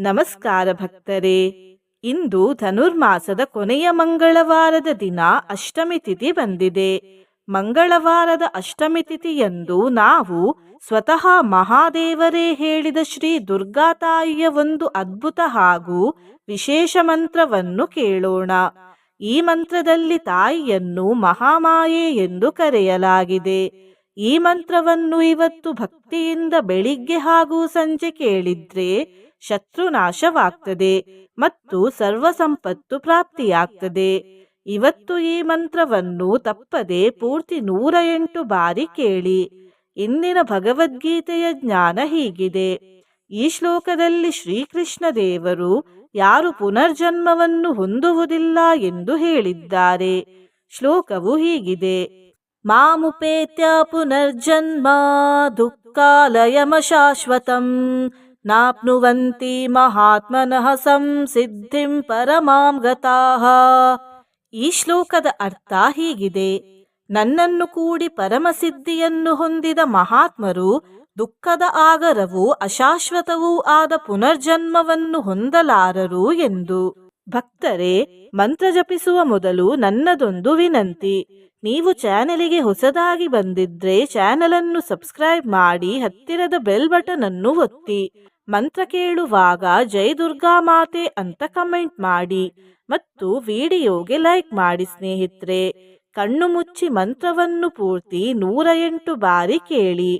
ನಮಸ್ಕಾರ ಭಕ್ತರೇ. ಇಂದು ಧನುರ್ಮಾಸದ ಕೊನೆಯ ಮಂಗಳವಾರದ ದಿನ ಅಷ್ಟಮಿ ತಿಥಿ ಬಂದಿದೆ. ಮಂಗಳವಾರದ ಅಷ್ಟಮಿ ತಿಥಿಯಂದು ನಾವು ಸ್ವತಃ ಮಹಾದೇವರೇ ಹೇಳಿದ ಶ್ರೀ ದುರ್ಗಾತಾಯಿಯ ಒಂದು ಅದ್ಭುತ ಹಾಗೂ ವಿಶೇಷ ಮಂತ್ರವನ್ನು ಕೇಳೋಣ. ಈ ಮಂತ್ರದಲ್ಲಿ ತಾಯಿಯನ್ನು ಮಹಾಮಾಯೆ ಎಂದು ಕರೆಯಲಾಗಿದೆ. ಈ ಮಂತ್ರವನ್ನು ಇವತ್ತು ಭಕ್ತಿಯಿಂದ ಬೆಳಿಗ್ಗೆ ಹಾಗೂ ಸಂಜೆ ಕೇಳಿದ್ರೆ ಶತ್ರುನಾಶವಾಗ್ತದೆ ಮತ್ತು ಸರ್ವ ಸಂಪತ್ತು ಪ್ರಾಪ್ತಿಯಾಗ್ತದೆ. ಇವತ್ತು ಈ ಮಂತ್ರವನ್ನು ತಪ್ಪದೆ ಪೂರ್ತಿ ನೂರ ಎಂಟು ಬಾರಿ ಕೇಳಿ. ಇಂದಿನ ಭಗವದ್ಗೀತೆಯ ಜ್ಞಾನ ಹೀಗಿದೆ. ಈ ಶ್ಲೋಕದಲ್ಲಿ ಶ್ರೀಕೃಷ್ಣ ದೇವರು ಯಾರು ಪುನರ್ಜನ್ಮವನ್ನು ಹೊಂದುವುದಿಲ್ಲ ಎಂದು ಹೇಳಿದ್ದಾರೆ. ಶ್ಲೋಕವು ಹೀಗಿದೆ. ಮಾಮುಪೇತ್ಯ ಪುನರ್ಜನ್ಮ ದುಃಖಾಲಯಮ ಶಾಶ್ವತಂ ನಾಪ್ನುವಂತಿ ಮಹಾತ್ಮನಃ ಸಂಸಿದ್ಧಿಂ ಪರಮಾಂ ಗತಾಹ ಈ ಶ್ಲೋಕದ ಅರ್ಥ ಹೀಗಿದೆ. ನನ್ನನ್ನು ಕೂಡಿ ಪರಮಸಿದ್ಧಿಯನ್ನು ಹೊಂದಿದ ಮಹಾತ್ಮರು ದುಃಖದ ಆಗರವು ಅಶಾಶ್ವತವೂ ಆದ ಪುನರ್ಜನ್ಮವನ್ನು ಹೊಂದಲಾರರು ಎಂದು ಭಕ್ತರೇ, ಮಂತ್ರ ಜಪಿಸುವ ಮೊದಲು ನನ್ನದೊಂದು ವಿನಂತಿ. ನೀವು ಚಾನೆಲಿಗೆ ಹೊಸದಾಗಿ ಬಂದಿದ್ರೆ ಚಾನೆಲ್ ಅನ್ನು ಸಬ್ಸ್ಕ್ರೈಬ್ ಮಾಡಿ ಹತ್ತಿರದ ಬೆಲ್ ಬಟನ್ ಅನ್ನು ಒತ್ತಿ. ಮಂತ್ರ ಕೇಳುವಾಗ ಜೈ ದುರ್ಗಾ ಮಾತೆ ಅಂತ ಕಮೆಂಟ್ ಮಾಡಿ ಮತ್ತು ವಿಡಿಯೋಗೆ ಲೈಕ್ ಮಾಡಿ ಸ್ನೇಹಿತರೆ. ಕಣ್ಣು ಮುಚ್ಚಿ ಮಂತ್ರವನ್ನು ಪೂರ್ತಿ ನೂರ ಎಂಟು ಬಾರಿ ಕೇಳಿ.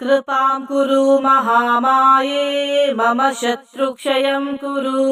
ಕೃಪಾಂ ಕುರು ಮಹಾಮಾಯೇ, ಮಮ ಶತ್ರುಕ್ಷಯಂ ಕುರು.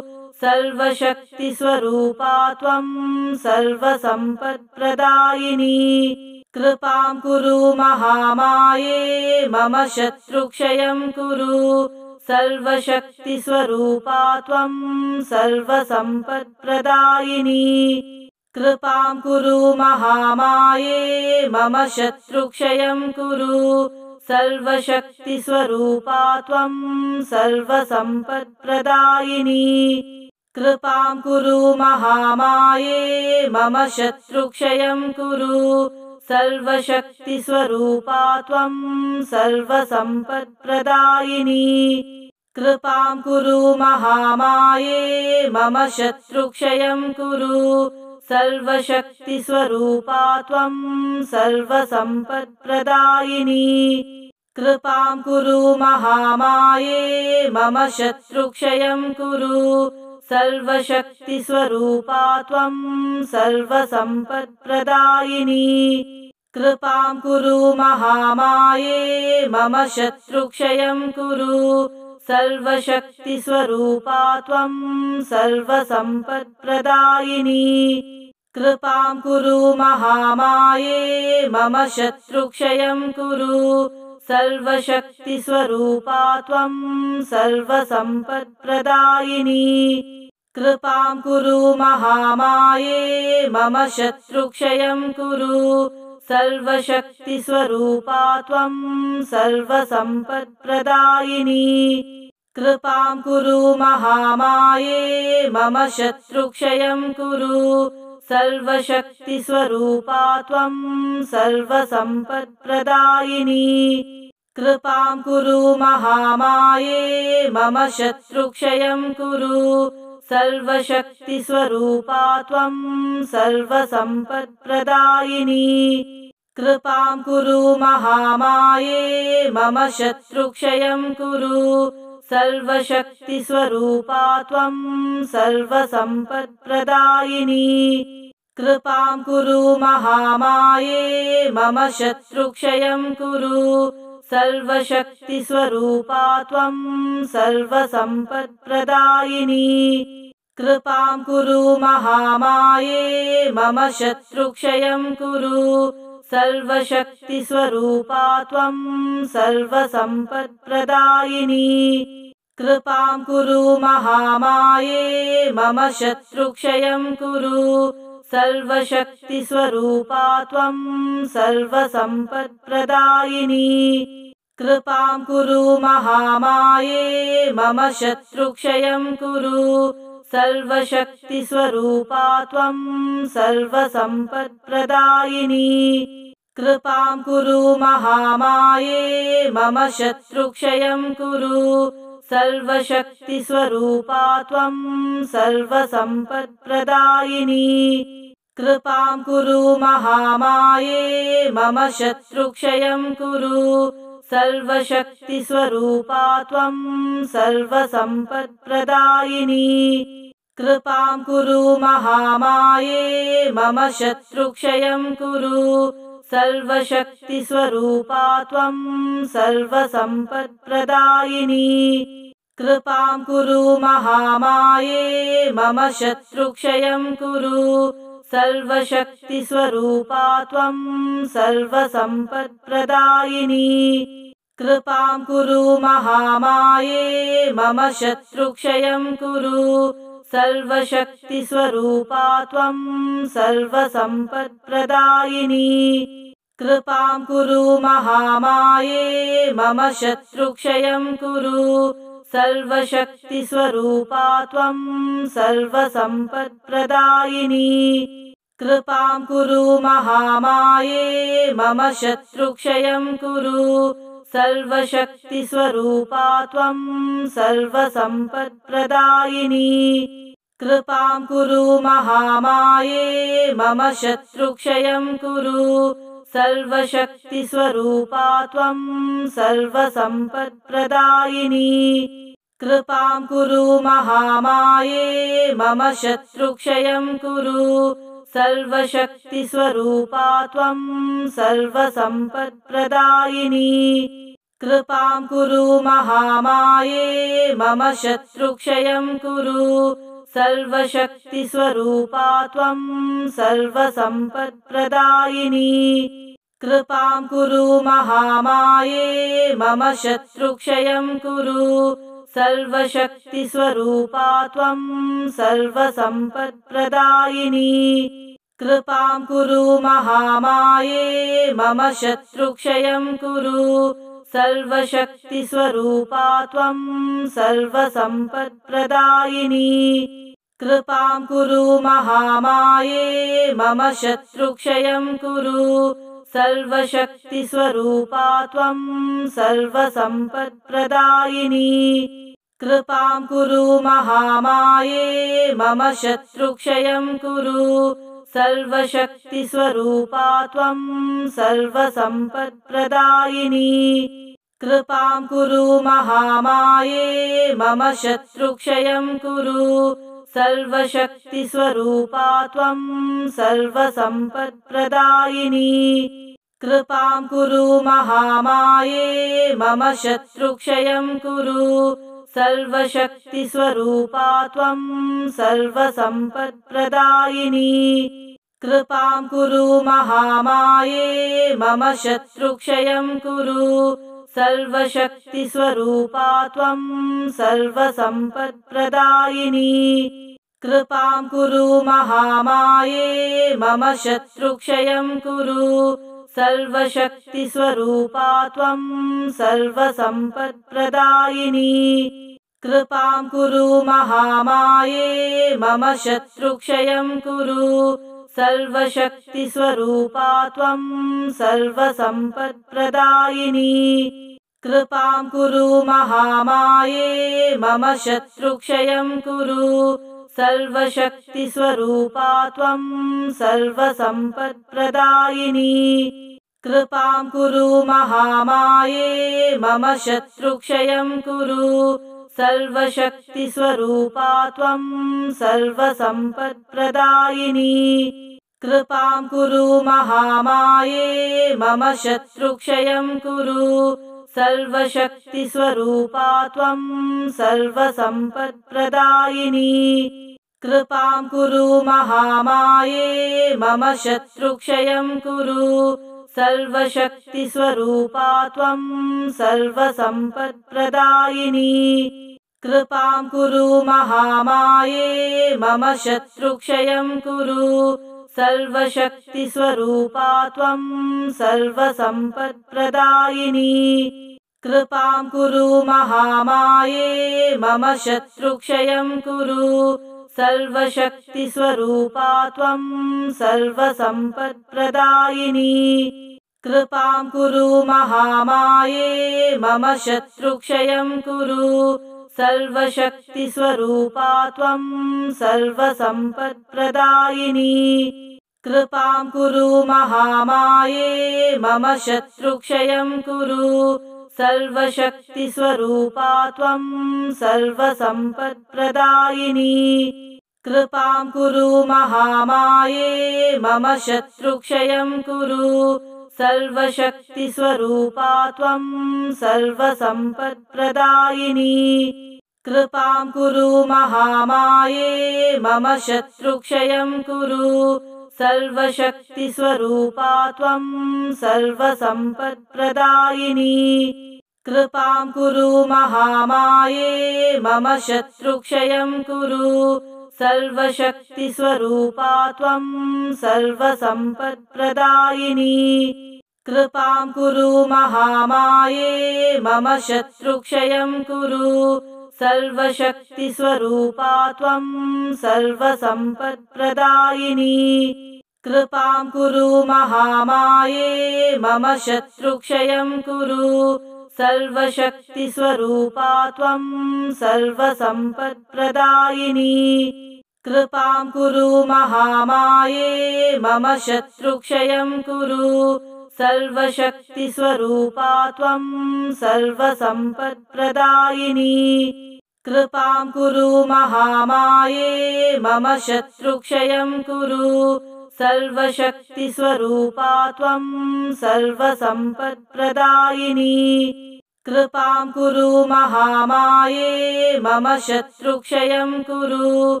सर्वशक्तिस्वरूपा त्वम् सर्वसम्पत्प्रदायिनी कृपां कुरु महामाये मम शत्रुक्षयं कुरु। सर्वशक्तिस्वरूपा त्वम् सर्वसम्पत्प्रदायिनी कृपां कुरु महामाये मम शत्रुक्षयं कुरु। सर्वशक्तिस्वरूपा त्वम् सर्वसम्पत्प्रदायिनी कृपां कुरु महामाये मम शत्रुक्षयं कुरु। सर्वशक्तिस्वरूपा त्वं सर्वसम्पत्प्रदायिनी। कृपां कुरु महामाये मम शत्रुक्षयं कुरु। सर्वशक्तिस्वरूपा त्वं सर्वसम्पत्प्रदायिनी। कृपां कुरु महामाये मम शत्रुक्षयं कुरु। सर्वशक्तिस्वरूपा त्वं सर्वसम्पत्प्रदायिनी। कृपां कुरु महामाये मम शत्रुक्षयं कुरु। सर्वशक्तिस्वरूपा त्वं सर्वसम्पत्प्रदायिनी। कृपां कुरु महामाये मम शत्रुक्षयं कुरु। सर्वशक्तिस्वरूपा त्वं सर्वसम्पत्प्रदायिनी। कृपां कुरु महामाये मम शत्रुक्षयं कुरु। सर्वशक्तिस्वरूपा त्वं सर्वसम्पत्प्रदायिनी। कृपां कुरु महामाये मम शत्रुक्षयं कुरु। सर्वशक्तिस्वरूपा त्वं सर्वसम्पत्प्रदायिनी। कृपां कुरु महामाये मम शत्रुक्षयं कुरु। सर्वशक्तिस्वरूपा त्वं सर्वसम्पत्प्रदायिनी। कृपां कुरु महामाये मम शत्रुक्षयं कुरु। सर्वशक्तिस्वरूपा त्वं सर्वसम्पत्प्रदायिनी। कृपां कुरु महामाये मम शत्रुक्षयं कुरु। सर्वशक्तिस्वरूपा त्वं सर्वसम्पत्प्रदायिनी। कृपां कुरु महामाये मम शत्रुक्षयं कुरु। सर्वशक्तिस्वरूपा त्वं सर्वसम्पत्प्रदायिनी। कृपां कुरु महामाये मम शत्रुक्षयं कुरु। सर्वशक्तिस्वरूपा त्वं सर्वसम्पत्प्रदायिनी। कृपां कुरु महामाये मम शत्रुक्षयं कुरु। सर्वशक्तिस्वरूपा त्वं सर्वसम्पत्प्रदायिनी। कृपां कुरु महामाये मम शत्रुक्षयं कुरु। सर्वशक्तिस्वरूपा त्वं सर्वसम्पत्प्रदायिनी। कृपां कुरु महामाये मम शत्रुक्षयं कुरु। सर्वशक्तिस्वरूपा त्वं सर्वसम्पत्प्रदायिनी। कृपां कुरु महामाये मम शत्रुक्षयं कुरु। सर्वशक्तिस्वरूपा त्वं सर्वसम्पत्प्रदायिनी। कृपां कुरु महामाये मम शत्रुक्षयं कुरु सर्वशक्तिस्वरूपा त्वं सर्वसम्पत्प्रदायिनी। कृपां कुरु महामाये मम शत्रुक्षयं कुरु। सर्वशक्तिस्वरूपा त्वं सर्वसम्पत्प्रदायिनी। कृपां कुरु महामाये मम शत्रुक्षयं कुरु सर्वशक्तिस्वरूपा त्वं सर्वसम्पत्प्रदायिनी। कृपां कुरु महामाये मम शत्रुक्षयं कुरु। सर्वशक्तिस्वरूपा त्वं सर्वसम्पत्प्रदायिनी। कृपां कुरु महामाये मम शत्रुक्षयं कुरु सर्वशक्तिस्वरूपा त्वं सर्वसम्पत्प्रदायिनी। कृपां कुरु महामाये मम शत्रुक्षयं कुरु। सर्वशक्तिस्वरूपा त्वं सर्वसम्पत्प्रदायिनी। कृपां कुरु महामाये मम शत्रुक्षयं कुरु सर्वशक्तिस्वरूपा त्वं सर्वसम्पत्प्रदायिनी। कृपां कुरु महामाये मम शत्रुक्षयं कुरु। सर्वशक्तिस्वरूपा त्वं सर्वसम्पत्प्रदायिनी। कृपां कुरु महामाये मम शत्रुक्षयं कुरु सर्वशक्तिस्वरूपा त्वं सर्वसम्पत्प्रदायिनी। कृपां कुरु महामाये मम शत्रुक्षयं कुरु। सर्वशक्तिस्वरूपा त्वं सर्वसम्पत्प्रदायिनी। कृपां कुरु महामाये मम शत्रुक्षयं कुरु सर्वशक्तिस्वरूपा त्वं सर्वसम्पत्प्रदायिनी। कृपां कुरु महामाये मम शत्रुक्षयं कुरु। सर्वशक्तिस्वरूपा त्वं सर्वसम्पत्प्रदायिनी। कृपां कुरु महामाये मम शत्रुक्षयं कुरु सर्वशक्तिस्वरूपा त्वं सर्वसम्पत्प्रदायिनी। कृपां कुरु महामाये मम शत्रुक्षयं कुरु। सर्वशक्तिस्वरूपा त्वं सर्वसम्पत्प्रदायिनी। कृपां कुरु महामाये मम शत्रुक्षयं कुरु सर्वशक्तिस्वरूपा त्वं सर्वसम्पत्प्रदायिनी। कृपां कुरु महामाये मम शत्रुक्षयं कुरु। सर्वशक्तिस्वरूपा त्वं सर्वसम्पत्प्रदायिनी। कृपां कुरु महामाये मम शत्रुक्षयं कुरु सर्वशक्तिस्वरूपा त्वं सर्वसम्पत्प्रदायिनी। कृपां कुरु महामाये मम शत्रुक्षयं कुरु। सर्वशक्तिस्वरूपा त्वं सर्वसम्पत्प्रदायिनी। कृपां कुरु महामाये मम शत्रुक्षयं कुरु सर्वशक्तिस्वरूपा त्वं सर्वसम्पत्प्रदायिनी। कृपां कुरु महामाये मम शत्रुक्षयं कुरु। सर्वशक्तिस्वरूपा त्वं सर्वसम्पत्प्रदायिनी। कृपां कुरु महामाये मम शत्रुक्षयं कुरु सर्वशक्तिस्वरूपा त्वं सर्वसम्पत्प्रदायिनी। कृपां कुरु महामाये मम शत्रुक्षयं कुरु। सर्वशक्तिस्वरूपा त्वं सर्वसम्पत्प्रदायिनी। कृपां कुरु महामाये मम शत्रुक्षयं कुरु सर्वशक्तिस्वरूपा त्वं सर्वसम्पत्प्रदायिनी। कृपां कुरु महामाये मम शत्रुक्षयं कुरु। सर्वशक्तिस्वरूपा त्वं सर्वसम्पत्प्रदायिनी। कृपां कुरु महामाये मम शत्रुक्षयं कुरु सर्वशक्तिस्वरूपा त्वं सर्वसम्पत्प्रदायिनी। कृपां कुरु महामाये मम शत्रुक्षयं कुरु। सर्वशक्तिस्वरूपा त्वं सर्वसम्पत्प्रदायिनी। कृपां कुरु महामाये मम शत्रुक्षयं कुरु। सर्वशक्तिस्वरूपा त्वं सर्वसम्पत्प्रदायिनी कृपां कुरु महामाये मम शत्रुक्षयं कुरु। सर्वशक्तिस्वरूपा त्वं सर्वसम्पत्प्रदायिनी। कृपां कुरु महामाये मम शत्रुक्षयं कुरु। सर्वशक्तिस्वरूपा त्वं सर्वसम्पत्प्रदायिनी। कृपां कुरु महामाये मम शत्रुक्षयं कुरु सर्वशक्तिस्वरूपा त्वं सर्वसम्पत्प्रदायिनी। कृपां कुरु महामाये मम शत्रुक्षयं कुरु। सर्वशक्तिस्वरूपा त्वं सर्वसम्पत्प्रदायिनी। कृपां कुरु महामाये मम शत्रुक्षयं कुरु।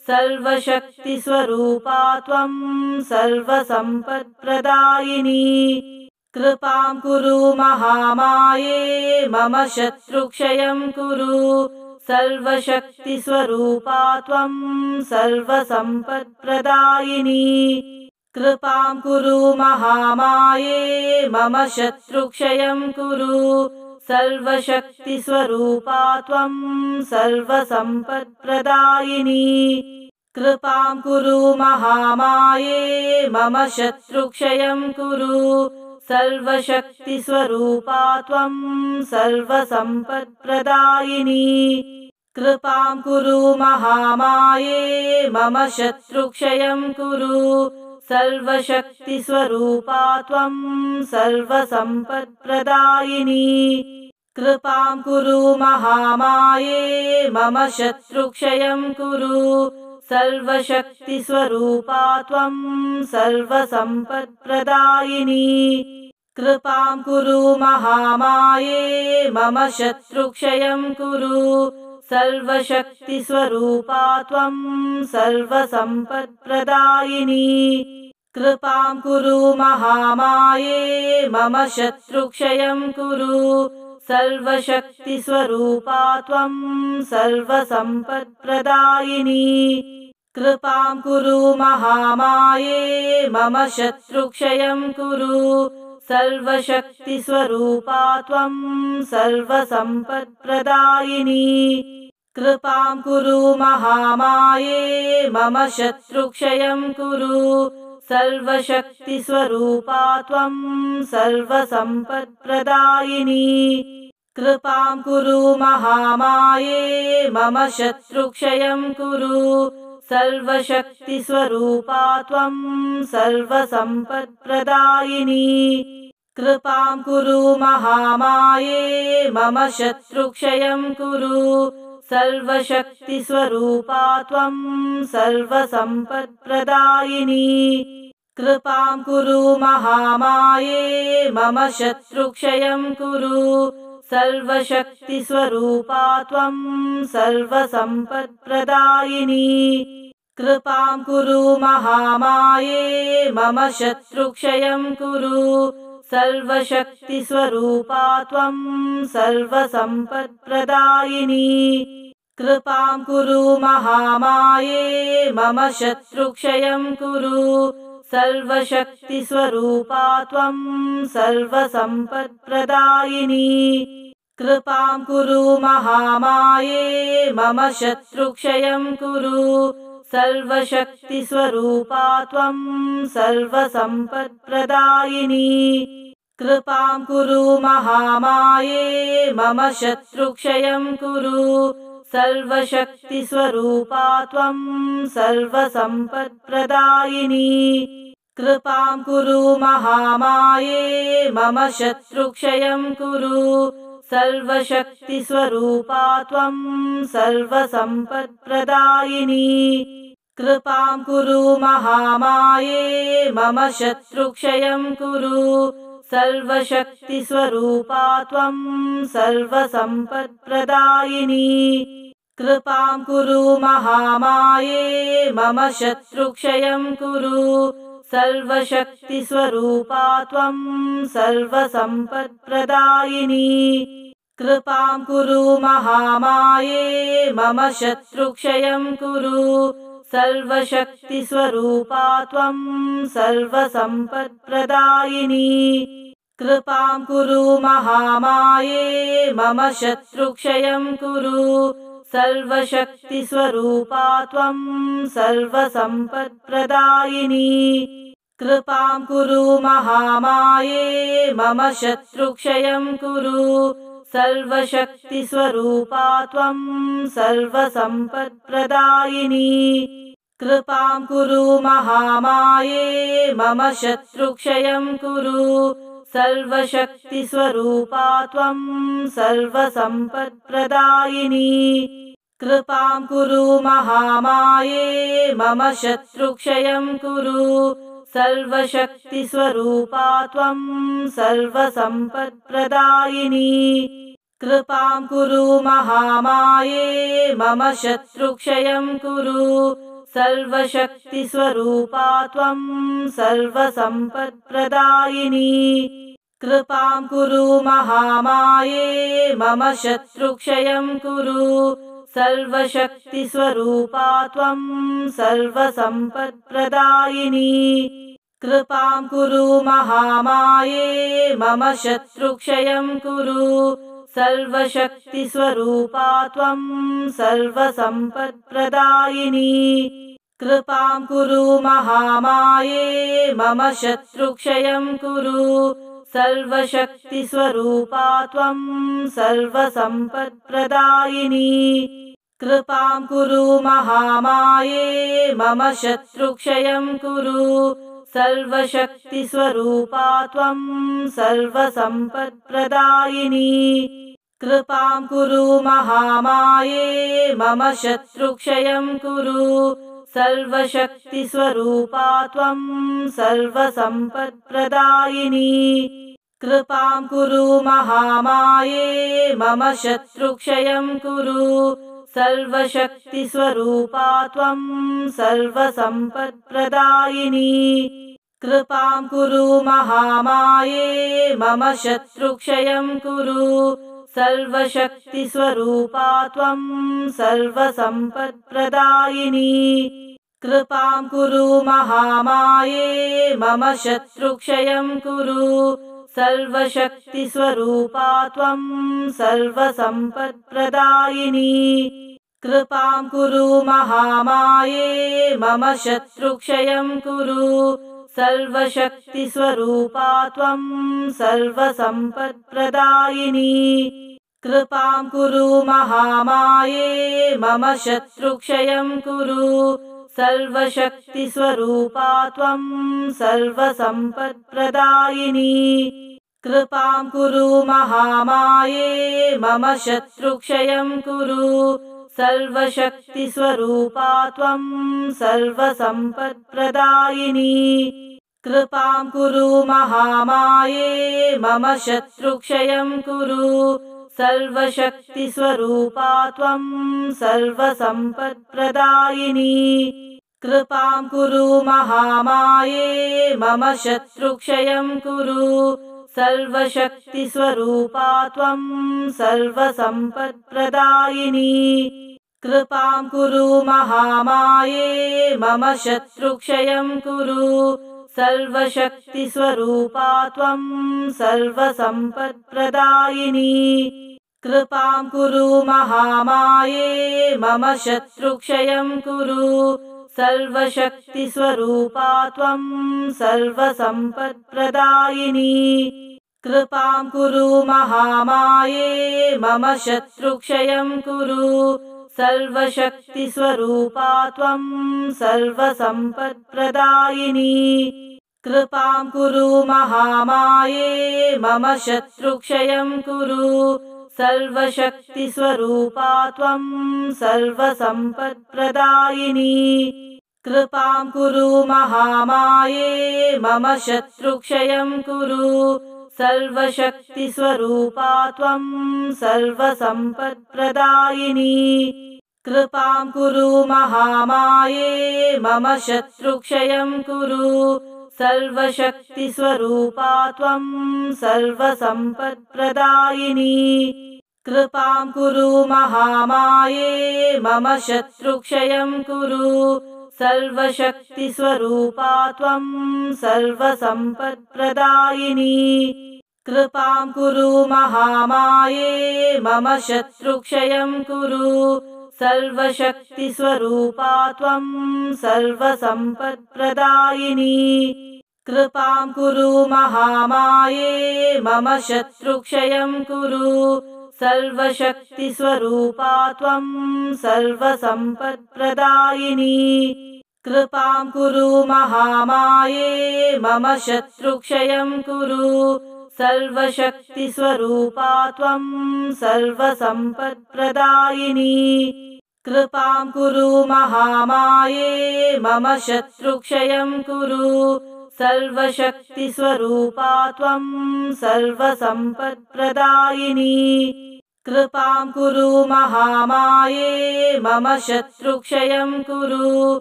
सर्वशक्तिस्वरूपा त्वं सर्वसम्पत्प्रदायिनी कृपां कुरु महामाये मम शत्रुक्षयं कुरु। सर्वशक्तिस्वरूपा त्वं सर्वसम्पत्प्रदायिनी। कृपां कुरु महामाये मम शत्रुक्षयं कुरु। सर्वशक्तिस्वरूपा त्वं सर्वसम्पत्प्रदायिनी। कृपां कुरु महामाये मम शत्रुक्षयं कुरु सर्वशक्तिस्वरूपा त्वं सर्वसम्पत्प्रदायिनी। कृपां कुरु महामाये मम शत्रुक्षयं कुरु। सर्वशक्तिस्वरूपा त्वं सर्वसम्पत्प्रदायिनी। कृपां कुरु महामाये मम शत्रुक्षयं कुरु सर्वशक्तिस्वरूपा त्वं सर्वसम्पत्प्रदायिनी। कृपां कुरु महामाये मम शत्रुक्षयं कुरु। सर्वशक्तिस्वरूपा त्वं सर्वसम्पत्प्रदायिनी। कृपां कुरु महामाये मम शत्रुक्षयं कुरु सर्वशक्तिस्वरूपा त्वं सर्वसम्पत्प्रदायिनी। कृपां कुरु महामाये मम शत्रुक्षयं कुरु। सर्वशक्तिस्वरूपा त्वं सर्वसम्पत्प्रदायिनी। कृपां कुरु महामाये मम शत्रुक्षयं कुरु सर्वशक्तिस्वरूपा त्वं सर्वसम्पत्प्रदायिनी। कृपां कुरु महामाये मम शत्रुक्षयं कुरु। सर्वशक्तिस्वरूपा त्वं सर्वसम्पत्प्रदायिनी। कृपां कुरु महामाये मम शत्रुक्षयं कुरु सर्वशक्तिस्वरूपा त्वं सर्वसम्पत्प्रदायिनी। कृपां कुरु महामाये मम शत्रुक्षयं कुरु। सर्वशक्तिस्वरूपा त्वं सर्वसम्पत्प्रदायिनी। कृपां कुरु महामाये मम शत्रुक्षयं कुरु सर्वशक्तिस्वरूपा त्वं सर्वसम्पत्प्रदायिनी। कृपां कुरु महामाये मम शत्रुक्षयं कुरु। सर्वशक्तिस्वरूपा त्वं सर्वसम्पत्प्रदायिनी। कृपां कुरु महामाये मम शत्रुक्षयं कुरु सर्वशक्तिस्वरूपा त्वं सर्वसम्पत्प्रदायिनी। कृपां कुरु महामाये मम शत्रुक्षयं कुरु। सर्वशक्तिस्वरूपा त्वं सर्वसम्पत्प्रदायिनी। कृपां कुरु महामाये मम शत्रुक्षयं कुरु सर्वशक्तिस्वरूपा त्वं सर्वसम्पत्प्रदायिनी। कृपां कुरु महामाये मम शत्रुक्षयं कुरु। सर्वशक्तिस्वरूपा त्वं सर्वसम्पत्प्रदायिनी। कृपां कुरु महामाये मम शत्रुक्षयं कुरु सर्वशक्तिस्वरूपा त्वं सर्वसम्पत्प्रदायिनी। कृपां कुरु महामाये मम शत्रुक्षयं कुरु। सर्वशक्तिस्वरूपा त्वं सर्वसम्पत्प्रदायिनी। कृपां कुरु महामाये मम शत्रुक्षयं कुरु सर्वशक्तिस्वरूपा त्वं सर्वसम्पत्प्रदायिनी। कृपां कुरु महामाये मम शत्रुक्षयं कुरु। सर्वशक्तिस्वरूपा त्वं सर्वसम्पत्प्रदायिनी। कृपां कुरु महामाये मम शत्रुक्षयं कुरु सर्वशक्तिस्वरूपा त्वं सर्वसम्पत्प्रदायिनी। कृपां कुरु महामाये मम शत्रुक्षयं कुरु। सर्वशक्तिस्वरूपा त्वं सर्वसम्पत्प्रदायिनी। कृपां कुरु महामाये मम शत्रुक्षयं कुरु सर्वशक्तिस्वरूपा त्वं सर्वसम्पत्प्रदायिनी। कृपां कुरु महामाये मम शत्रुक्षयं कुरु। सर्वशक्तिस्वरूपा त्वं सर्वसम्पत्प्रदायिनी। कृपां कुरु महामाये मम शत्रुक्षयं कुरु सर्वशक्तिस्वरूपा त्वं सर्वसम्पत्प्रदायिनी। कृपां कुरु महामाये मम शत्रुक्षयं कुरु। सर्वशक्तिस्वरूपा त्वं सर्वसम्पत्प्रदायिनी। कृपां कुरु महामाये मम शत्रुक्षयं कुरु। सर्वशक्तिस्वरूपा त्वं सर्वसम्पत्प्रदायिनी कृपां कुरु महामाये मम शत्रुक्षयं कुरु। सर्वशक्तिस्वरूपा त्वं सर्वसम्पत्प्रदायिनी। कृपां कुरु महामाये मम शत्रुक्षयं कुरु। सर्वशक्तिस्वरूपा त्वं सर्वसम्पत्प्रदायिनी। कृपां कुरु महामाये मम शत्रुक्षयं कुरु सर्वशक्तिस्वरूपा त्वं सर्वसम्पत्प्रदायिनी। कृपां कुरु महामाये मम शत्रुक्षयं कुरु। सर्वशक्तिस्वरूपा त्वं सर्वसम्पत्प्रदायिनी। कृपां कुरु महामाये मम शत्रुक्षयं कुरु। सर्वशक्तिस्वरूपा त्वं सर्वसम्पत्प्रदायिनी कृपां कुरु महामाये मम शत्रुक्षयं कुरु। सर्वशक्तिस्वरूपा त्वं सर्वसम्पत्प्रदायिनी। कृपां कुरु महामाये मम शत्रुक्षयं कुरु। सर्वशक्तिस्वरूपा त्वं सर्वसम्पत्प्रदायिनी। कृपां कुरु महामाये मम शत्रुक्षयं कुरु सर्वशक्तिस्वरूपा त्वं सर्वसम्पत्प्रदायिनी। कृपां कुरु महामाये मम शत्रुक्षयं कुरु। सर्वशक्तिस्वरूपा त्वं सर्वसम्पत्प्रदायिनी। कृपां कुरु महामाये मम शत्रुक्षयं कुरु। सर्वशक्तिस्वरूपा त्वं सर्वसम्पत्प्रदायिनी कृपां कुरु महामाये मम शत्रुक्षयं कुरु। सर्वशक्तिस्वरूपा त्वं सर्वसम्पत्प्रदायिनी। कृपां कुरु महामाये मम शत्रुक्षयं कुरु। सर्वशक्तिस्वरूपा त्वं सर्वसम्पत्प्रदायिनी। कृपां कुरु महामाये मम शत्रुक्षयं कुरु सर्वशक्तिस्वरूपा त्वं सर्वसम्पत्प्रदायिनी। कृपां कुरु महामाये मम शत्रुक्षयं कुरु। सर्वशक्तिस्वरूपा त्वं सर्वसम्पत्प्रदायिनी। कृपां कुरु महामाये मम शत्रुक्षयं कुरु सर्वशक्तिस्वरूपा त्वं सर्वसम्पत्प्रदायिनी। कृपां कुरु महामाये मम शत्रुक्षयं कुरु। सर्वशक्तिस्वरूपा त्वं सर्वसम्पत्प्रदायिनी। कृपां कुरु महामाये मम शत्रुक्षयं कुरु सर्वशक्तिस्वरूपा त्वं सर्वसम्पत्प्रदायिनी। कृपां कुरु महामाये मम शत्रुक्षयं कुरु। सर्वशक्तिस्वरूपा त्वं सर्वसम्पत्प्रदायिनी। कृपां कुरु महामाये मम शत्रुक्षयं कुरु। सर्वशक्तिस्वरूपा त्वं सर्वसम्पत्प्रदायिनी कृपां कुरु महामाये मम शत्रुक्षयं कुरु। सर्वशक्तिस्वरूपा त्वं सर्वसम्पत्प्रदायिनी। कृपां कुरु महामाये मम शत्रुक्षयं कुरु।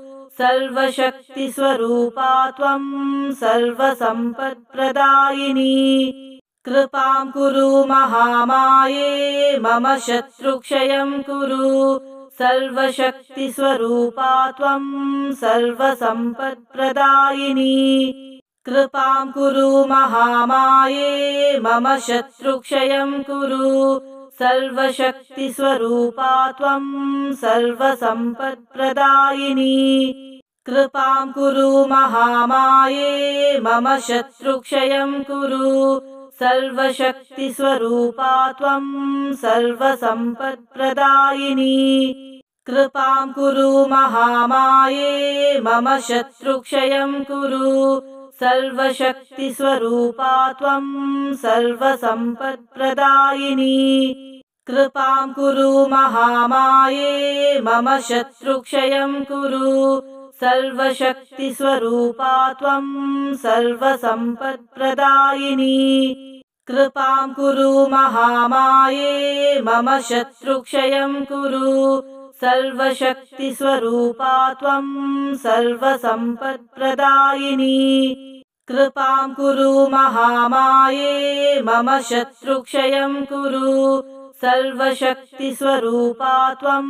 सर्वशक्तिस्वरूपा त्वं सर्वसम्पत्प्रदायिनी। कृपां कुरु महामाये मम शत्रुक्षयं कुरु सर्वशक्तिस्वरूपा त्वं सर्वसम्पत्प्रदायिनी। कृपां कुरु महामाये मम शत्रुक्षयं कुरु। सर्वशक्तिस्वरूपा त्वं सर्वसम्पत्प्रदायिनी। कृपां कुरु महामाये मम शत्रुक्षयं कुरु सर्वशक्तिस्वरूपा त्वं सर्वसम्पत्प्रदायिनी। कृपां कुरु महामाये मम शत्रुक्षयं कुरु। सर्वशक्तिस्वरूपा त्वं सर्वसम्पत्प्रदायिनी। कृपां कुरु महामाये मम शत्रुक्षयं कुरु सर्वशक्तिस्वरूपा त्वं सर्वसम्पत्प्रदायिनी। कृपां कुरु महामाये मम शत्रुक्षयं कुरु। सर्वशक्तिस्वरूपा त्वं सर्वसम्पत्प्रदायिनी। कृपां कुरु महामाये मम शत्रुक्षयं कुरु सर्वशक्तिस्वरूपा त्वं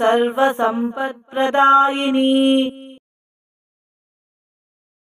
सर्वसम्पत्प्रदायिनी